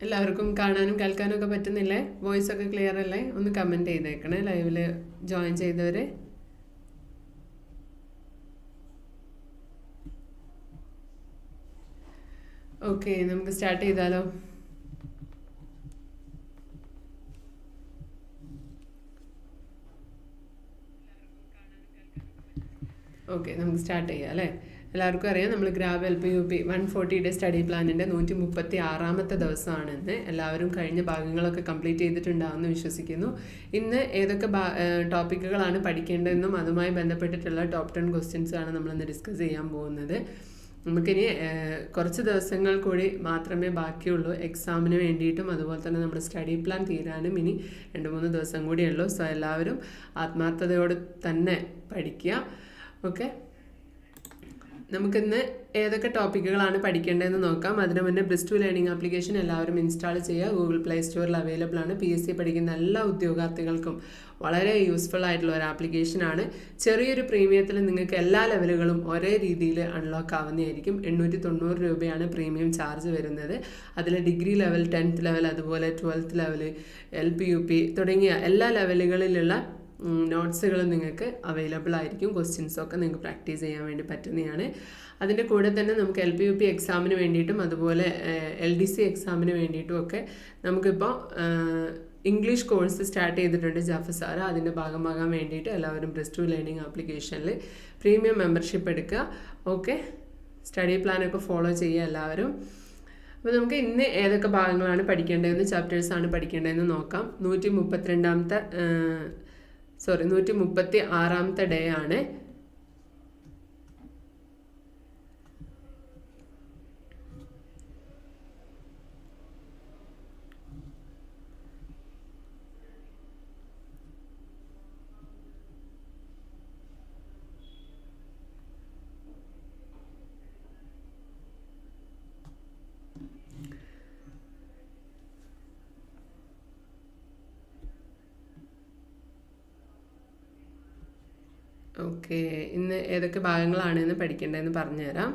എല്ലാവർക്കും കാണാനും കേൾക്കാനും ഒക്കെ പറ്റുന്നില്ലേ? വോയിസ് ഒക്കെ ക്ലിയർ അല്ലേ? ഒന്ന് കമന്റ് ചെയ്തേക്കണേ ലൈവിൽ ജോയിൻ ചെയ്തവർ ഓക്കെ നമുക്ക് സ്റ്റാർട്ട് ചെയ്താലോ? ഓക്കെ നമുക്ക് സ്റ്റാർട്ട് ചെയ്യാം അല്ലേ? എല്ലാവർക്കും അറിയാം. നമ്മൾ grab L P U P one forty day study പ്ലാനിന്റെ നൂറ്റി മുപ്പത്തി ആറാമത്തെ ദിവസമാണെന്ന് എല്ലാവരും കഴിഞ്ഞ ഭാഗങ്ങളൊക്കെ കംപ്ലീറ്റ് ചെയ്തിട്ടുണ്ടാവുമെന്ന് വിശ്വസിക്കുന്നു. ഇന്ന് ഏതൊക്കെ ടോപ്പിക്കുകളാണ് പഠിക്കേണ്ടതെന്നും അതുമായി ബന്ധപ്പെട്ടിട്ടുള്ള ടോപ്പ് ടെൻ ക്വസ്റ്റ്യൻസാണ് നമ്മളിന്ന് ഡിസ്കസ് ചെയ്യാൻ പോകുന്നത്. നമുക്കിനി കുറച്ച് ദിവസങ്ങൾ കൂടി മാത്രമേ ബാക്കിയുള്ളൂ. എക്സാമിന് വേണ്ടിയിട്ടും അതുപോലെ തന്നെ നമ്മുടെ സ്റ്റഡി പ്ലാൻ തീരാനും ഇനി രണ്ട് മൂന്ന് ദിവസം കൂടിയുള്ളൂ സോ എല്ലാവരും ആത്മാർത്ഥതയോട് തന്നെ പഠിക്കുക. ഓക്കെ? നമുക്കിന്ന് ഏതൊക്കെ ടോപ്പിക്കുകളാണ് പഠിക്കേണ്ടതെന്ന് നോക്കാം. അതിന് മുന്നേ ബ്രിസ് ടു ലേണിംഗ് ആപ്ലിക്കേഷൻ എല്ലാവരും ഇൻസ്റ്റാൾ ചെയ്യുക. ഗൂഗിൾ പ്ലേ സ്റ്റോറിൽ അവൈലബിൾ ആണ്. പി എസ് സി പഠിക്കുന്ന എല്ലാ ഉദ്യോഗാർത്ഥികൾക്കും വളരെ യൂസ്ഫുൾ ആയിട്ടുള്ള ഒരു ആപ്ലിക്കേഷനാണ് ചെറിയൊരു പ്രീമിയത്തിൽ നിങ്ങൾക്ക് എല്ലാ ലെവലുകളും ഒരേ രീതിയിൽ അൺലോക്ക് ആവുന്നതായിരിക്കും. എണ്ണൂറ്റി തൊണ്ണൂറ് രൂപയാണ് പ്രീമിയം ചാർജ് വരുന്നത്. അതിൽ ഡിഗ്രി ലെവൽ ടെൻത്ത് ലെവൽ അതുപോലെ twelfth level L P U P തുടങ്ങിയ എല്ലാ ലെവലുകളിലുള്ള നോട്ട്സുകൾ നിങ്ങൾക്ക് അവൈലബിൾ ആയിരിക്കും. ക്വസ്റ്റ്യൻസൊക്കെ നിങ്ങൾക്ക് പ്രാക്ടീസ് ചെയ്യാൻ വേണ്ടി പറ്റുന്നതാണ്. അതിന്റെ കൂടെ തന്നെ നമുക്ക് എൽ പി യു പി എക്സാമിന് വേണ്ടിയിട്ടും അതുപോലെ എൽ ഡി സി എക്സാമിന് വേണ്ടിയിട്ടും ഒക്കെ നമുക്കിപ്പോൾ ഇംഗ്ലീഷ് കോഴ്സ് സ്റ്റാർട്ട് ചെയ്തിട്ടുണ്ട് ജാഫർ സാറ്. അതിന്റെ ഭാഗമാകാൻ വേണ്ടിയിട്ട് എല്ലാവരും പ്ലസ് ടു ലേണിംഗ് ആപ്ലിക്കേഷനിൽ പ്രീമിയം മെമ്പർഷിപ്പ് എടുക്കുക. ഓക്കെ സ്റ്റഡി പ്ലാനൊക്കെ ഫോളോ ചെയ്യുക എല്ലാവരും. അപ്പോൾ നമുക്ക് ഇന്ന് ഏതൊക്കെ ഭാഗങ്ങളാണ് പഠിക്കേണ്ടതെന്ന് ചാപ്റ്റേഴ്സാണ് പഠിക്കേണ്ടതെന്ന് നോക്കാം. നൂറ്റി മുപ്പത്തിരണ്ടാമത്തെ സോറി നൂറ്റി മുപ്പത്തി ആറാമത്തെ ഡേ ആണ്. ഓക്കെ. ഇന്ന് ഏതൊക്കെ ഭാഗങ്ങളാണ് ഇന്ന് പഠിക്കേണ്ടതെന്ന് പറഞ്ഞുതരാം.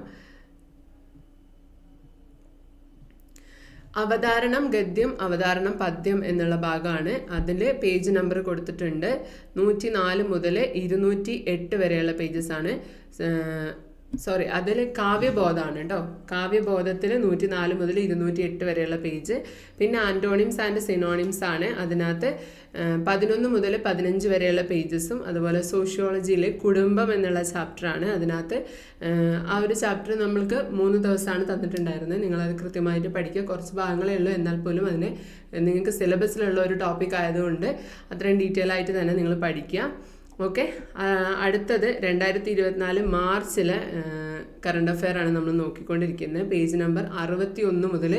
അവതാരണം ഗദ്യം അവതാരണം പദ്യം എന്നുള്ള ഭാഗമാണ്. അതിൽ പേജ് നമ്പർ കൊടുത്തിട്ടുണ്ട്. നൂറ്റി നാല് മുതൽ ഇരുന്നൂറ്റി എട്ട് വരെയുള്ള പേജസ് ആണ്. സോറി അതിൽ കാവ്യബോധമാണ് കേട്ടോ കാവ്യബോധത്തിൽ നൂറ്റി നാല് മുതൽ ഇരുന്നൂറ്റി എട്ട് വരെയുള്ള പേജ്. പിന്നെ ആന്റോണിംസ് ആൻഡ് സിനോണിംസ് ആണ് അതിനകത്ത് പതിനൊന്ന് മുതൽ പതിനഞ്ച് വരെയുള്ള പേജസും അതുപോലെ സോഷ്യോളജിയിൽ കുടുംബം എന്നുള്ള ചാപ്റ്ററാണ് അതിനകത്ത്. ആ ഒരു ചാപ്റ്റർ നമ്മൾക്ക് മൂന്ന് ദിവസമാണ് തന്നിട്ടുണ്ടായിരുന്നത്. നിങ്ങളത് കൃത്യമായിട്ട് പഠിക്കുക. കുറച്ച് ഭാഗങ്ങളേ ഉള്ളൂ. എന്നാൽ പോലും അതിനെ നിങ്ങൾക്ക് സിലബസിലുള്ള ഒരു ടോപ്പിക് ആയതുകൊണ്ട് അത്രയും ഡീറ്റെയിൽ ആയിട്ട് തന്നെ നിങ്ങൾ പഠിക്കുക. ഓക്കെ അടുത്തത് രണ്ടായിരത്തി ഇരുപത്തിനാല് മാർച്ചിലെ കറണ്ട് അഫെയർ ആണ് നമ്മൾ നോക്കിക്കൊണ്ടിരിക്കുന്നത് പേജ് നമ്പർ അറുപത്തി ഒന്ന് മുതൽ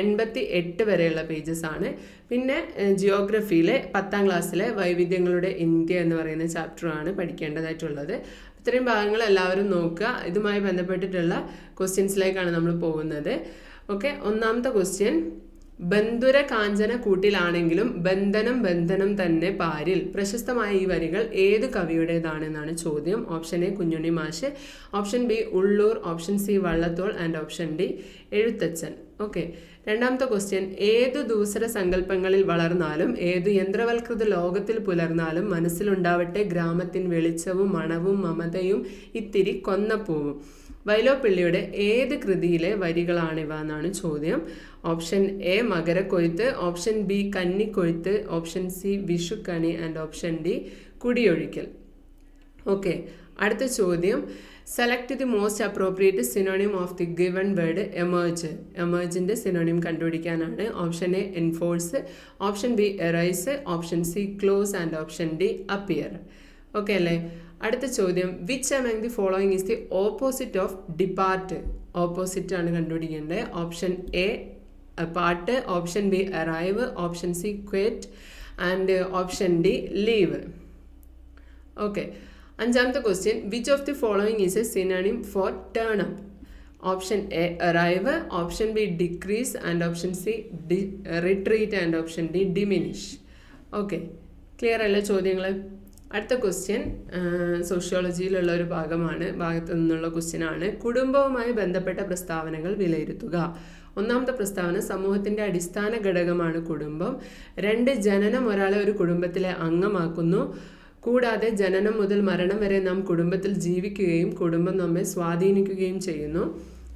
എൺപത്തി എട്ട് വരെയുള്ള പേജസ് ആണ്. പിന്നെ ജിയോഗ്രഫിയിലെ പത്താം ക്ലാസ്സിലെ വൈവിധ്യങ്ങളുടെ ഇന്ത്യ എന്ന് പറയുന്ന ചാപ്റ്ററാണ് പഠിക്കേണ്ടതായിട്ടുള്ളത്. ഇത്രയും ഭാഗങ്ങൾ എല്ലാവരും നോക്കുക. ഇതുമായി ബന്ധപ്പെട്ടിട്ടുള്ള ക്വസ്റ്റ്യൻസിലേക്കാണ് നമ്മൾ പോകുന്നത്. ഓക്കെ ഒന്നാമത്തെ ക്വസ്റ്റ്യൻ ബന്ധുര കാഞ്ചന കൂട്ടിലാണെങ്കിലും ബന്ധനം ബന്ധനം തന്നെ പാരിൽ. പ്രശസ്തമായ ഈ വരികൾ ഏത് കവിയുടേതാണെന്നാണ് ചോദ്യം. ഓപ്ഷൻ എ കുഞ്ഞുണ്ണി മാഷ്. Option B Ulloor. Option C Vallathol. And option D Ezhuthachan. Okay. രണ്ടാമത്തെ ക്വസ്റ്റ്യൻ ഏത് ദൂസര സങ്കല്പങ്ങളിൽ വളർന്നാലും ഏത് യന്ത്രവൽകൃത ലോകത്തിൽ പുലർന്നാലും മനസ്സിലുണ്ടാവട്ടെ ഗ്രാമത്തിൻ വെളിച്ചവും മണവും മമതയും ഇത്തിരി കൊന്നപ്പൂവും. വൈലോപ്പിള്ളിയുടെ ഏത് കൃതിയിലെ വരികളാണിവ എന്നാണ് ചോദ്യം. Option A Makarakoythu. Option B Kannikoythu. Option C Vishukkani. And option D Kudiyozhikkal. Okay അടുത്ത ചോദ്യം. Select the most appropriate synonym of the given word emerge എമേർജിന്റെ synonym കണ്ടുപിടിക്കാനാണ്. Option A enforce option B arise option C close and option D appear okay അല്ലേ? അടുത്ത ചോദ്യം which among the following is the opposite of depart opposite ആണ് കണ്ടുപിടിക്കേണ്ടത്. Option A part option B arrive option C quit and option D leave okay അഞ്ചാമത്തെ question which of the following is a synonym for turn up option A arrive option B decrease and option C D retreat and option D diminish okay clear അല്ലേ ചോദ്യങ്ങൾ അടുത്ത question സോഷ്യോളജിയിലുള്ള ഒരു ഭാഗമാണ്. ഭാഗത്തു നിന്നുള്ള question ആണ്. കുടുംബവുമായി ബന്ധപ്പെട്ട പ്രസ്താവനകൾ വിലയിരുത്തുക. ഒന്നാമത്തെ പ്രസ്താവന സമൂഹത്തിന്റെ അടിസ്ഥാന ഘടകമാണ് കുടുംബം. രണ്ട് ജനനം ഒരാളെ ഒരു കുടുംബത്തിലെ അംഗമാക്കുന്നു. കൂടാതെ ജനനം മുതൽ മരണം വരെ നാം കുടുംബത്തിൽ ജീവിക്കുകയും കുടുംബം നമ്മെ സ്വാധീനിക്കുകയും ചെയ്യുന്നു.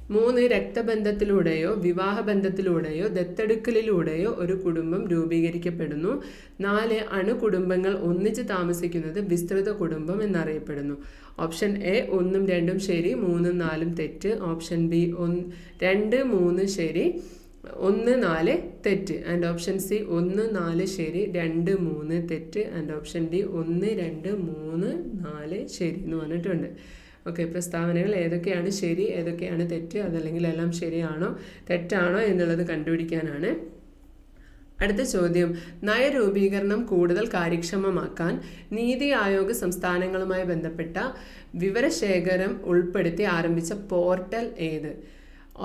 മൂന്ന് രക്തബന്ധത്തിലൂടെയോ വിവാഹബന്ധത്തിലൂടെയോ ദത്തെടുക്കലിലൂടെയോ ഒരു കുടുംബം രൂപീകരിക്കപ്പെടുന്നു. നാല് അണുകുടുംബങ്ങൾ ഒന്നിച്ച് താമസിക്കുന്നത് വിസ്തൃത കുടുംബം എന്നറിയപ്പെടുന്നു. ഓപ്ഷൻ എ ഒന്നും രണ്ടും ശരി മൂന്നും നാലും തെറ്റ്. ഓപ്ഷൻ ബി ഒന്ന് രണ്ട് മൂന്ന് ശരി ഒന്ന് നാല് തെറ്റ്. ആൻഡ് ഓപ്ഷൻ സി ഒന്ന് നാല് ശരി രണ്ട് മൂന്ന് തെറ്റ്. ആൻഡ് ഓപ്ഷൻ ഡി ഒന്ന് രണ്ട് മൂന്ന് നാല് ശരി എന്ന് പറഞ്ഞിട്ടുണ്ട്. ഓക്കെ പ്രസ്താവനകൾ ഏതൊക്കെയാണ് ശരി ഏതൊക്കെയാണ് തെറ്റ് അതല്ലെങ്കിൽ എല്ലാം ശരിയാണോ തെറ്റാണോ എന്നുള്ളത് കണ്ടുപിടിക്കാനാണ്. അടുത്ത ചോദ്യം നയരൂപീകരണം കൂടുതൽ കാര്യക്ഷമമാക്കാൻ നീതി ആയോഗ് സംസ്ഥാനങ്ങളുമായി ബന്ധപ്പെട്ട വിവരശേഖരം ഉൾപ്പെടുത്തി ആരംഭിച്ച പോർട്ടൽ ഏത്?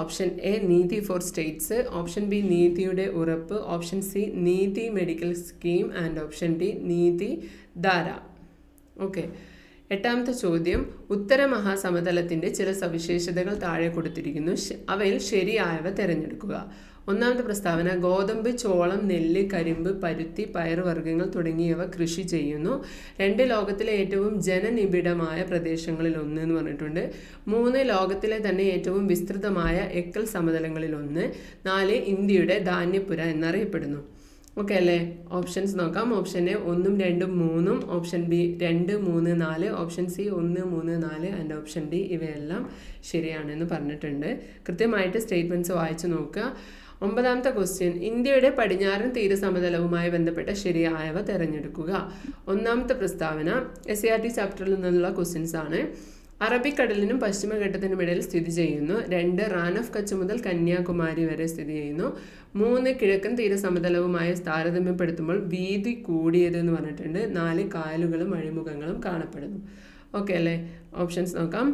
Option A Neethi for states option B നീതിയുടെ ഉറപ്പ് option C Neethi medical scheme and option D Neethi Dhara. Okay. എട്ടാമത്തെ ചോദ്യം ഉത്തര മഹാസമതലത്തിന്റെ ചില സവിശേഷതകൾ താഴെ കൊടുത്തിരിക്കുന്നു. അവയിൽ ശരിയായവ തിരഞ്ഞെടുക്കുക. ഒന്നാമത്തെ പ്രസ്താവന ഗോതമ്പ് ചോളം നെല്ല് കരിമ്പ് പരുത്തി പയറുവർഗങ്ങൾ തുടങ്ങിയവ കൃഷി ചെയ്യുന്നു. രണ്ട് ലോകത്തിലെ ഏറ്റവും ജനനിബിഡമായ പ്രദേശങ്ങളിൽ ഒന്ന് എന്ന് പറഞ്ഞിട്ടുണ്ട്. മൂന്ന് ലോകത്തിലെ തന്നെ ഏറ്റവും വിസ്തൃതമായ എക്കൽ സമതലങ്ങളിൽ ഒന്ന്. നാല് ഇന്ത്യയുടെ ധാന്യപുര എന്നറിയപ്പെടുന്നു. ഓക്കെ അല്ലേ? ഓപ്ഷൻസ് നോക്കാം. ഓപ്ഷൻ എ ഒന്നും രണ്ടും മൂന്നും. ഓപ്ഷൻ ബി രണ്ട് മൂന്ന് നാല്. ഓപ്ഷൻ സി ഒന്ന് മൂന്ന് നാല്. ആൻഡ് ഓപ്ഷൻ ഡി ഇവയെല്ലാം ശരിയാണെന്ന് പറഞ്ഞിട്ടുണ്ട്. കൃത്യമായിട്ട് സ്റ്റേറ്റ്മെന്റ്സ് വായിച്ചു നോക്കുക. ഒമ്പതാമത്തെ ക്വസ്റ്റ്യൻ ഇന്ത്യയുടെ പടിഞ്ഞാറൻ തീരസമതലവുമായി ബന്ധപ്പെട്ട ശരിയായവ തിരഞ്ഞെടുക്കുക. ഒന്നാമത്തെ പ്രസ്താവന. എസ് സി ആർ ടി ചാപ്റ്ററിൽ നിന്നുള്ള ക്വസ്റ്റ്യൻസ് ആണ്. അറബിക്കടലിനും പശ്ചിമഘട്ടത്തിനും ഇടയിൽ സ്ഥിതി ചെയ്യുന്നു. രണ്ട് റാൻ ഓഫ് കച്ച് മുതൽ കന്യാകുമാരി വരെ സ്ഥിതി ചെയ്യുന്നു. മൂന്ന് കിഴക്കൻ തീര തീരസമതലവുമായി താരതമ്യപ്പെടുത്തുമ്പോൾ വീതി കൂടിയത് എന്ന് പറഞ്ഞിട്ടുണ്ട്. നാല് കായലുകളും അഴിമുഖങ്ങളും കാണപ്പെടുന്നു. ഓക്കെ അല്ലേ? ഓപ്ഷൻസ് നോക്കാം.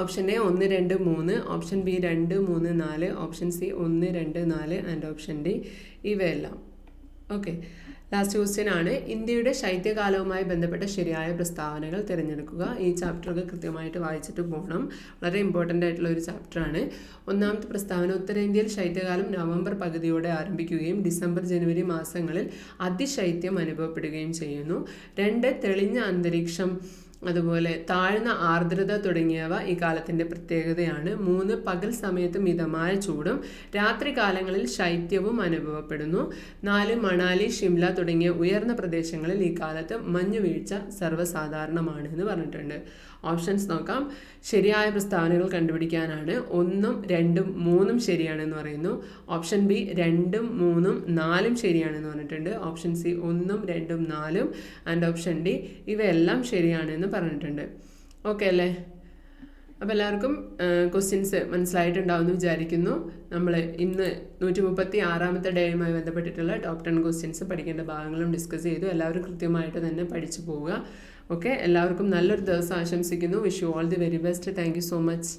ഓപ്ഷൻ എ ഒന്ന് രണ്ട് മൂന്ന്. ഓപ്ഷൻ ബി രണ്ട് മൂന്ന് നാല്. ഓപ്ഷൻ സി ഒന്ന് രണ്ട് നാല്. ആൻഡ് ഓപ്ഷൻ ഡി ഇവയെല്ലാം. ഓക്കെ ലാസ്റ്റ് ക്വസ്റ്റ്യൻ ആണ്. ഇന്ത്യയുടെ ശൈത്യകാലവുമായി ബന്ധപ്പെട്ട ശരിയായ പ്രസ്താവനകൾ തിരഞ്ഞെടുക്കുക. ഈ ചാപ്റ്ററൊക്കെ കൃത്യമായിട്ട് വായിച്ചിട്ട് പോകണം വളരെ ഇമ്പോർട്ടന്റ് ആയിട്ടുള്ള ഒരു ചാപ്റ്ററാണ് ഒന്നാമത്തെ പ്രസ്താവന ഉത്തരേന്ത്യയിൽ ശൈത്യകാലം നവംബർ പകുതിയോടെ ആരംഭിക്കുകയും ഡിസംബർ ജനുവരി മാസങ്ങളിൽ അതിശൈത്യം അനുഭവപ്പെടുകയും ചെയ്യുന്നു. രണ്ട് തെളിഞ്ഞ അന്തരീക്ഷം അതുപോലെ താഴ്ന്ന ആർദ്രത തുടങ്ങിയവ ഈ കാലത്തിന്റെ പ്രത്യേകതയാണ്. മൂന്ന് പകൽ സമയത്ത് മിതമായ ചൂടും രാത്രി കാലങ്ങളിൽ ശൈത്യവും അനുഭവപ്പെടുന്നു. നാല് മണാലി ഷിംല തുടങ്ങിയ ഉയർന്ന പ്രദേശങ്ങളിൽ ഈ കാലത്ത് മഞ്ഞുവീഴ്ച സർവസാധാരണമാണ് എന്ന് പറഞ്ഞിട്ടുണ്ട്. ഓപ്ഷൻസ് നോക്കാം. ശരിയായ പ്രസ്താവനകൾ കണ്ടുപിടിക്കാനാണ്. ഒന്നും രണ്ടും മൂന്നും ശരിയാണെന്ന് പറയുന്നു. ഓപ്ഷൻ ബി രണ്ടും മൂന്നും നാലും ശരിയാണെന്ന് പറഞ്ഞിട്ടുണ്ട്. ഓപ്ഷൻ സി ഒന്നും രണ്ടും നാലും. ആൻഡ് ഓപ്ഷൻ ഡി ഇവയെല്ലാം ശരിയാണെന്ന് പറഞ്ഞിട്ടുണ്ട്. ഓക്കെ അല്ലേ? അപ്പോൾ എല്ലാവർക്കും ക്വസ്റ്റ്യൻസ് മനസ്സിലായിട്ടുണ്ടാവുമെന്ന് വിചാരിക്കുന്നു. നമ്മൾ ഇന്ന് നൂറ്റി മുപ്പത്തി ആറാമത്തെ ഡേയുമായി ബന്ധപ്പെട്ടിട്ടുള്ള ടോപ്പ് ടെൻ ക്വസ്റ്റ്യൻസ് പഠിക്കേണ്ട ഭാഗങ്ങളും ഡിസ്കസ് ചെയ്തു. എല്ലാവരും കൃത്യമായിട്ട് തന്നെ പഠിച്ചു പോവുക. ഓക്കെ എല്ലാവർക്കും നല്ലൊരു ദിവസം ആശംസിക്കുന്നു. Wish you all the very best thank so much